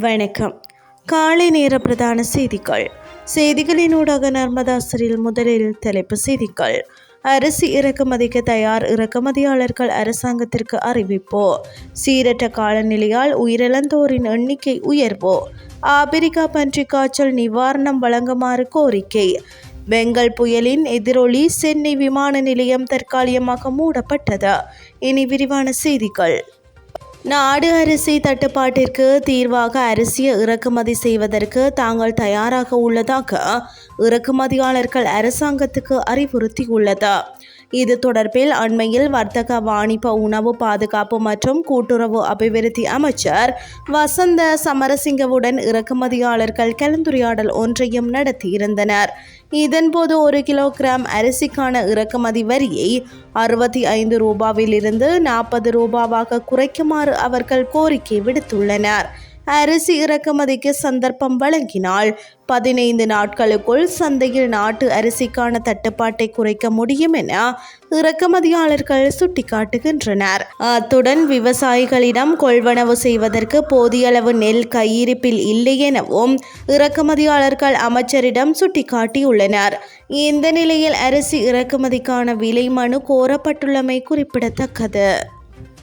வணக்கம். காலை நேர பிரதான செய்திகள். செய்திகளினூடாக நர்மதாசரில் முதலில் தலைப்பு செய்திகள். அரிசி இறக்குமதிக்கு தயார் இறக்குமதியாளர்கள் அரசாங்கத்திற்கு அறிவிப்பு. சீரற்ற காலநிலையால் உயிரிழந்தோரின் எண்ணிக்கை உயர்வோ. ஆபிரிக்கா பன்றி காய்ச்சல் நிவாரணம் வழங்குமாறு கோரிக்கை. பெங்கல் புயலின் எதிரொலி சென்னை விமான நிலையம் தற்காலிகமாக மூடப்பட்டது. இனி விரிவான செய்திகள். நாடு அரிசி தட்டுப்பாட்டிற்கு தீர்வாக அரிசியை இறக்குமதி செய்வதற்கு தாங்கள் தயாராக உள்ளதாக இறக்குமதியாளர்கள் அரசாங்கத்துக்கு அறிவுறுத்தியுள்ளது. இது தொடர்பில் அண்மையில் வர்த்தக வாணிப உணவு பாதுகாப்பு மற்றும் கூட்டுறவு அபிவிருத்தி அமைச்சர் வசந்த சமரசிங்கவுடன் இறக்குமதியாளர்கள் கலந்துரையாடல் ஒன்றையும் நடத்தியிருந்தனர். இதன்போது ஒரு கிலோகிராம் அரிசிக்கான இறக்குமதி வரியை அறுபத்தி ஐந்து ரூபாவிலிருந்து நாற்பது ரூபாவாக குறைக்குமாறு அவர்கள் கோரிக்கை விடுத்துள்ளனர். அரிசி இறக்குமதிக்கு சந்தர்ப்பம் வழங்கினால் பதினைந்து நாட்களுக்குள் சந்தையில் நாட்டு அரிசிக்கான தட்டுப்பாட்டை குறைக்க முடியும் என இறக்குமதியாளர்கள் சுட்டிக்காட்டுகின்றனர். அத்துடன் விவசாயிகளிடம் கொள்வனவு செய்வதற்கு போதிய அளவு நெல் கையிருப்பில் இல்லை எனவும் இறக்குமதியாளர்கள் அமைச்சரிடம் சுட்டிக்காட்டியுள்ளனர். இந்த நிலையில் அரிசி இறக்குமதிக்கான விலை மனு கோரப்பட்டுள்ளமை குறிப்பிடத்தக்கது.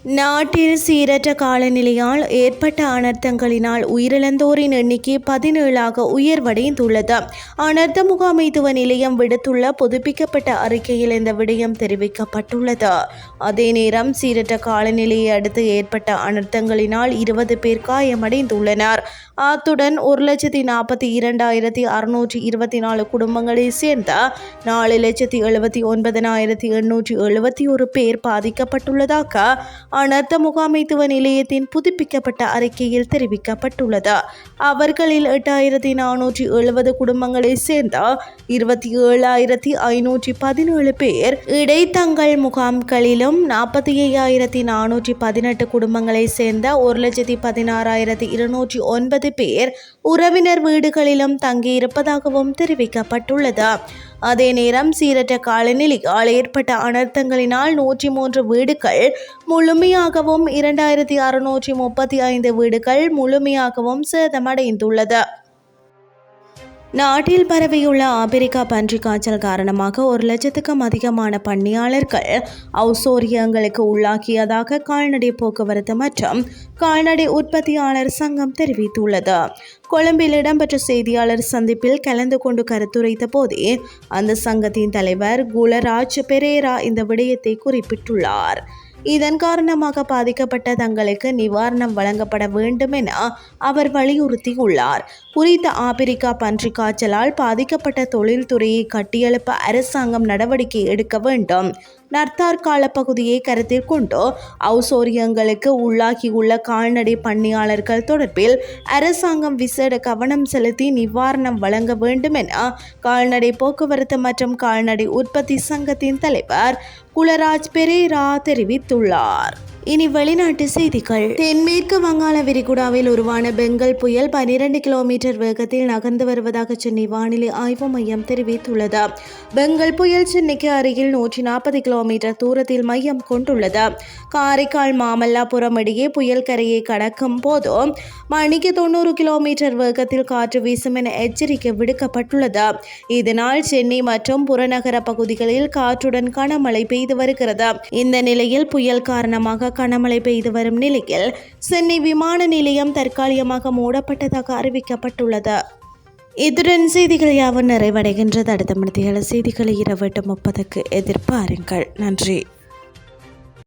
நாட்டில் சீரற்ற காலநிலையால் ஏற்பட்ட அனர்த்தங்களினால் உயிரிழந்தோரின் எண்ணிக்கை பதினேழாக உயர்வடைந்துள்ளது. அனர்த்த முகாமைத்துவ நிலையம் விடுத்துள்ள புதுப்பிக்கப்பட்ட அறிக்கையில் இந்த விடயம் தெரிவிக்கப்பட்டுள்ளது. அதே நேரம் சீரற்ற காலநிலையை அடுத்து ஏற்பட்ட அனர்த்தங்களினால் இருபது பேர் காயமடைந்துள்ளனர். அத்துடன் ஒரு லட்சத்தி நாற்பத்தி இரண்டாயிரத்தி அறுநூற்றி இருபத்தி நாலு குடும்பங்களை சேர்ந்த நாலு லட்சத்தி எழுபத்தி ஒன்பதனாயிரத்தி எண்ணூற்றி எழுபத்தி ஒரு பேர் பாதிக்கப்பட்டுள்ளதாக அனர்த்த முகாமைத்துவ நிலையத்தின் புதுப்பிக்கப்பட்ட அறிக்கையில் தெரிவிக்கப்பட்டுள்ளது. அவர்களில் எட்டாயிரத்தி நானூற்றி எழுபது குடும்பங்களை சேர்ந்த இருபத்தி ஏழாயிரத்தி ஐநூற்றி பதினேழு பேர் இடைத்தங்கள் முகாம்களிலும் நாற்பத்தி ஐயாயிரத்தி நானூற்றி பதினெட்டு குடும்பங்களை சேர்ந்த ஒரு லட்சத்தி பதினாறாயிரத்தி இருநூற்றி ஒன்பது பேர் உறவினர் வீடுகளிலும் தங்கியிருப்பதாகவும் தெரிவிக்கப்பட்டுள்ளது. அதே நேரம் சீரற்ற காலநிலையால் ஏற்பட்ட அனர்த்தங்களினால் நூற்றி மூன்று வீடுகள் முழுமையாகவும் இரண்டாயிரத்தி அறுநூற்றி முப்பத்தி ஐந்து வீடுகள் முழுமையாகவும் சேதமடைந்துள்ளது. நாட்டில் பரவியுள்ள ஆப்பிரிக்கா பன்றி காய்ச்சல் காரணமாக ஒரு லட்சத்துக்கும் அதிகமான பணியாளர்கள் அவுசோரியங்களுக்கு உள்ளாக்கியதாக கால்நடை போக்குவரத்து மற்றும் கால்நடை உற்பத்தியாளர் சங்கம் தெரிவித்துள்ளது. கொழும்பில் இடம்பெற்ற செய்தியாளர் சந்திப்பில் கலந்து கொண்டு கருத்துரைத்த போதே அந்த சங்கத்தின் தலைவர் குலராஜ் பெரேரா இந்த விடயத்தை குறிப்பிட்டுள்ளார். இதன் காரணமாக பாதிக்கப்பட்ட தங்களுக்கு நிவாரணம் வழங்கப்பட வேண்டும் என அவர் வலியுறுத்தியுள்ளார். குறித்த ஆப்பிரிக்கா பன்றி காய்ச்சலால் பாதிக்கப்பட்ட தொழில்துறையை கட்டியெழுப்ப அரசாங்கம் நடவடிக்கை எடுக்க வேண்டும். நர்த்தார் கால பகுதியை கருத்தில் கொண்டு அவுசோரியங்களுக்கு உள்ளாகியுள்ள கால்நடை பணியாளர்கள் தொடர்பில் அரசாங்கம் விசேட கவனம் செலுத்தி நிவாரணம் வழங்க வேண்டும் என கால்நடை போக்குவரத்து மற்றும் கால்நடை உற்பத்தி சங்கத்தின் தலைவர் குலராஜ் பெரேரா தெரிவித்துள்ளார். இனி வெளிநாட்டு செய்திகள். தென்மேற்கு வங்காள விரிகுடாவில் உருவான பெங்கல் புயல் பனிரெண்டு கிலோமீட்டர் வேகத்தில் நகர்ந்து வருவதாக சென்னை வானிலை ஆய்வு மையம் தெரிவித்துள்ளது. பெங்கல் புயல் சென்னைக்கு அருகில் நூற்றி நாற்பது கிலோமீட்டர் தூரத்தில் மையம் கொண்டுள்ளது. காரைக்கால் மாமல்லாபுரம் இடையே புயல் கரையை கடக்கும் போது மணிக்கு தொண்ணூறு கிலோமீட்டர் வேகத்தில் காற்று வீசும் என எச்சரிக்கை விடுக்கப்பட்டுள்ளது. இதனால் சென்னை மற்றும் புறநகர பகுதிகளில் காற்றுடன் கனமழை பெய்து வருகிறது. இந்த நிலையில் புயல் காரணமாக கனமழை பெய்து வரும் நிலையில் சென்னை விமான நிலையம் தற்காலிகமாக மூடப்பட்டதாக அறிவிக்கப்பட்டுள்ளது. இத்துடன் செய்திகள் யாவும் நிறைவடைகின்றது. அடுத்த மணித்தியால செய்திகளை இரவு எட்டு முப்பதுக்கு எதிர்பாருங்கள். நன்றி.